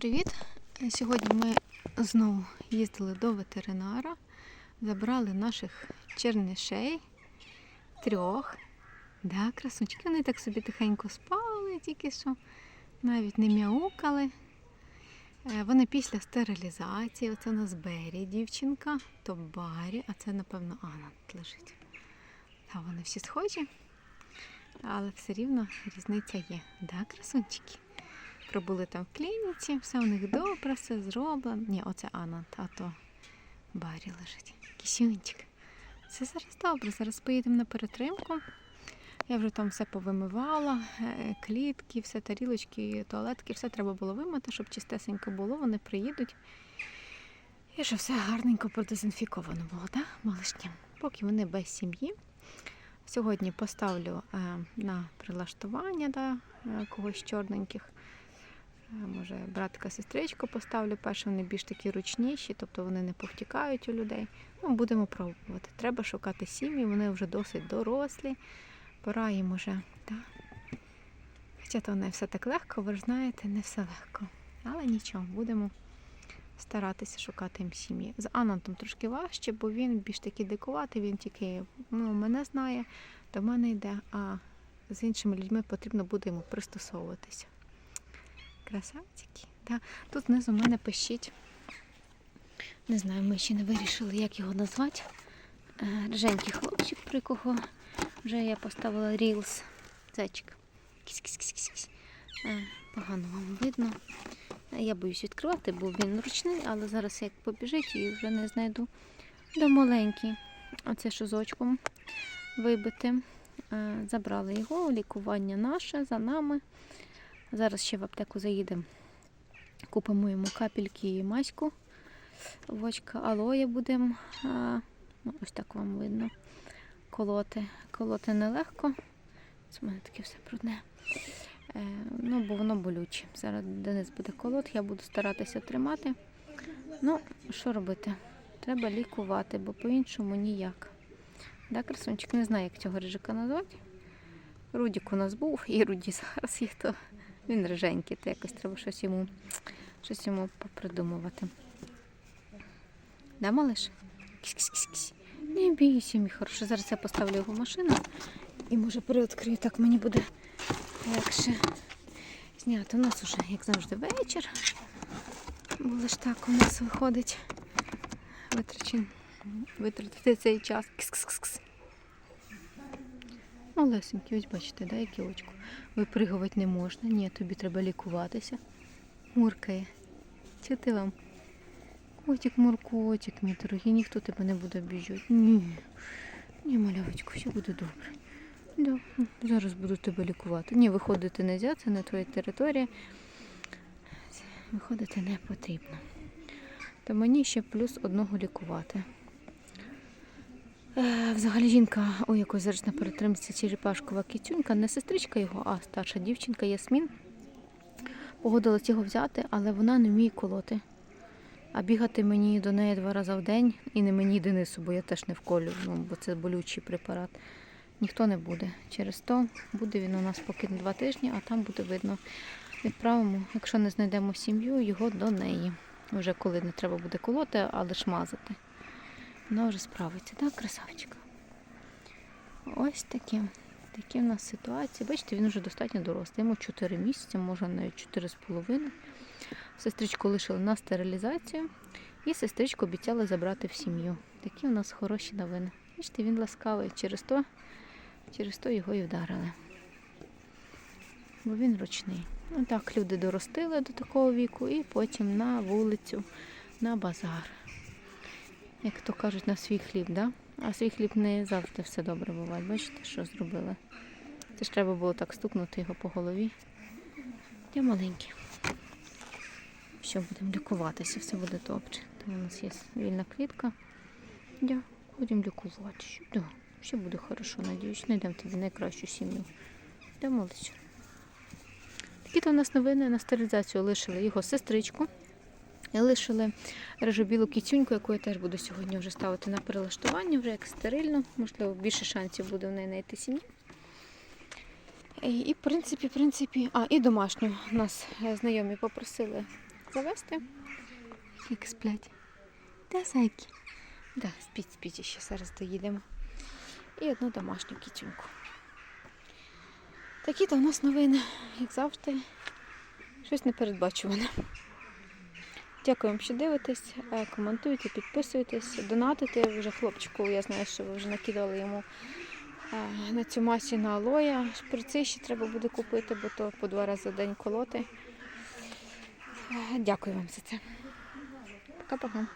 Привіт! Сьогодні ми знову їздили до ветеринара, забрали наших чернишей трьох. Да, красунчики, вони так собі тихенько спали, тільки що навіть не мяукали. Е, Вони після стерилізації. Оце у нас Бері дівчинка, то Барі, а це, напевно, Анна лежить. Та вони всі схожі, але все рівно різниця є. Да, красунчики? Пробули там в клініці, все у них добре, все зроблено. Ні, оце Анна, а то Барі лежить. Кисюнчик. Все зараз добре, зараз поїдемо на перетримку. Я вже там все повимивала, е, клітки, все тарілочки, туалетки, все треба було вимити, щоб чистесенько було. Вони приїдуть. І щоб все гарненько продезінфіковано було, так, малишні? Поки вони без сім'ї. Сьогодні поставлю е, на прилаштування да, е, когось чорненьких. Може, братика, сестричку поставлю. Перше вони більш такі ручніші, тобто вони не повтікають у людей. Ну, будемо пробувати. Треба шукати сім'ї, вони вже досить дорослі. Пора їм уже. Так. Хоча то не все так легко, ви ж знаєте, не все легко. Але нічого, будемо старатися шукати їм сім'ї. З Анантом трошки важче, бо він більш такий дикуватий, він тільки ну, мене знає, до мене йде, а з іншими людьми потрібно буде йому пристосовуватися. Красавчики. Да. Тут знизу в мене пишіть. Не знаю, ми ще не вирішили, як його назвати. Е, Рженький хлопчик, про якого вже я поставила рілс. Зайчик. Кісь-кісь-кісь-кісь. Е, Погано вам видно. Е, Я боюсь відкривати, бо він ручний, але зараз як побіжить і вже не знайду. Да маленький. Оце що з очком вибите. Е, Забрали його, лікування наше за нами. Зараз ще в аптеку заїдемо. Купимо йому капельки і маську. В очка алоє будемо. Ну, ось так вам видно. Колоти. Колоти нелегко. Це в мене таке все брудне. Е, ну, бо воно болюче. Зараз Денис буде колот, я буду старатися тримати. Ну, що робити? Треба лікувати, бо по-іншому ніяк. Да, красунчик, не знаю, як цього рижика назвати. Рудік у нас був, і Руді зараз є, то він риженький, то якось треба щось йому, щось йому попридумувати. Да, малиш? Не бійся, мій хороший. Зараз я поставлю його в машину і може переоткрию, так мені буде легше зняти. У нас уже, як завжди, вечір. Бо ж так у нас виходить витрачен, витратити цей час. Кс-кс-кс. Малесенький, ось бачите, да, яке. Випригувати не можна. Ні, тобі треба лікуватися. Муркає. Чи ти вам? Котик, муркотик, мій дорогий, ніхто тебе не буде обіжати. Ні. Ні, малявочку, все буде добре. Да, зараз буду тебе лікувати. Ні, виходити не можна, це не твоя територія. Виходити не потрібно. То мені ще плюс одного лікувати. Е, Взагалі жінка, у якої зараз на перетримці черепашкова кітюнька, не сестричка його, а старша дівчинка Ясмін. Погодилась його взяти, але вона не вміє колоти. А бігати мені до неї два рази в день і не мені Денису, бо я теж не вколю, ну, бо це болючий препарат. Ніхто не буде. Через то буде він у нас поки два тижні, а там буде видно. Відправимо, якщо не знайдемо сім'ю, його до неї. Вже коли не треба буде колоти, а лише мазати. Вона вже справиться, так, красавчик? Ось такі. Такі в нас ситуації. Бачите, він вже достатньо дорослий. Йому 4 місяці, може навіть 4,5. Сестричку лишили на стерилізацію. І сестричку обіцяли забрати в сім'ю. Такі у нас хороші новини. Бачите, він ласкавий. Через то, через то його і вдарили. Бо він ручний. Ну так, люди доростили до такого віку і потім на вулицю, на базар. Як то кажуть, на свій хліб, да? А свій хліб не завжди все добре буває. Бачите, що зробили? Це ж треба було так стукнути його по голові. Я маленький. Що будемо лікуватися, все буде добре. Там у нас є вільна клітка. Да, будемо лікувати. Да, все буде хорошо, надіюсь. Знайдемо тобі найкращу сім'ю. Да, молодь. Такі то у нас новини на стерилізацію лишили його сестричку. Лишили рижу-білу кіцюньку, яку я теж буду сьогодні вже ставити на перелаштування, вже як стерильно. Можливо, більше шансів буде в неї знайти сім'ю. І, в принципі, в принципі, а, і домашню нас знайомі попросили завести. Як сплять. Та зайки. Да, спіть, спіть, ще зараз доїдемо. І одну домашню кітюньку. Такі то у нас новини, як завжди. Щось непередбачуване. Дякую вам, що дивитесь, е, коментуйте, підписуйтесь, донатите. Вже хлопчику, я знаю, що ви вже накидали йому е, на цю масі на алоя. Шприци ще треба буде купити, бо то по два рази в день колоти. Е, Дякую вам за це. Пока-пока.